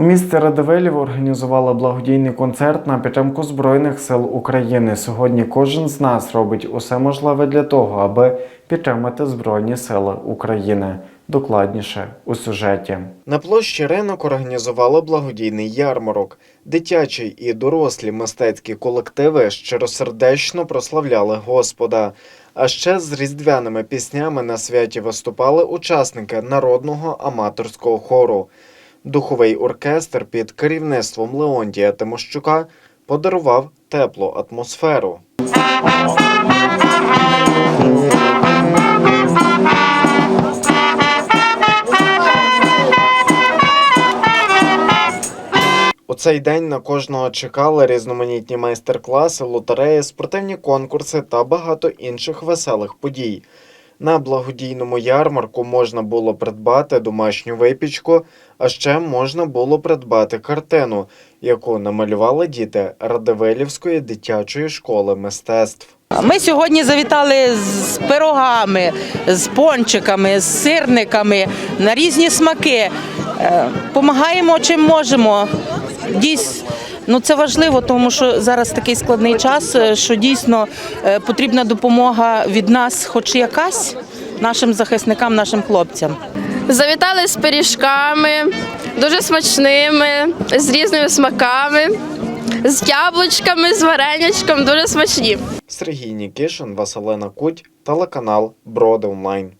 У місті Радивилів організували благодійний концерт на підтримку Збройних сил України. Сьогодні кожен з нас робить усе можливе для того, аби підтримати Збройні сили України. Докладніше у сюжеті на площі ринок організували благодійний ярмарок. Дитячі і дорослі мистецькі колективи щиросердечно прославляли Господа. А ще з різдвяними піснями на святі виступали учасники народного аматорського хору. Духовий оркестр під керівництвом Леонтія Тимощука подарував теплу атмосферу. У цей день на кожного чекали різноманітні майстер-класи, лотереї, спортивні конкурси та багато інших веселих подій. На благодійному ярмарку можна було придбати домашню випічку, а ще можна було придбати картину, яку намалювали діти Радивилівської дитячої школи мистецтв. Ми сьогодні завітали з пирогами, з пончиками, з сирниками на різні смаки. Е, Помагаємо чим можемо. Дійсно, ну це важливо, тому що зараз такий складний час, е, що дійсно е, потрібна допомога від нас, хоч якась, нашим захисникам, нашим хлопцям. Завітали з пиріжками, дуже смачними, з різними смаками, з яблучками, з варенячком, дуже смачні. Сергій Нікішин, Василина Куть, телеканал Броди Онлайн.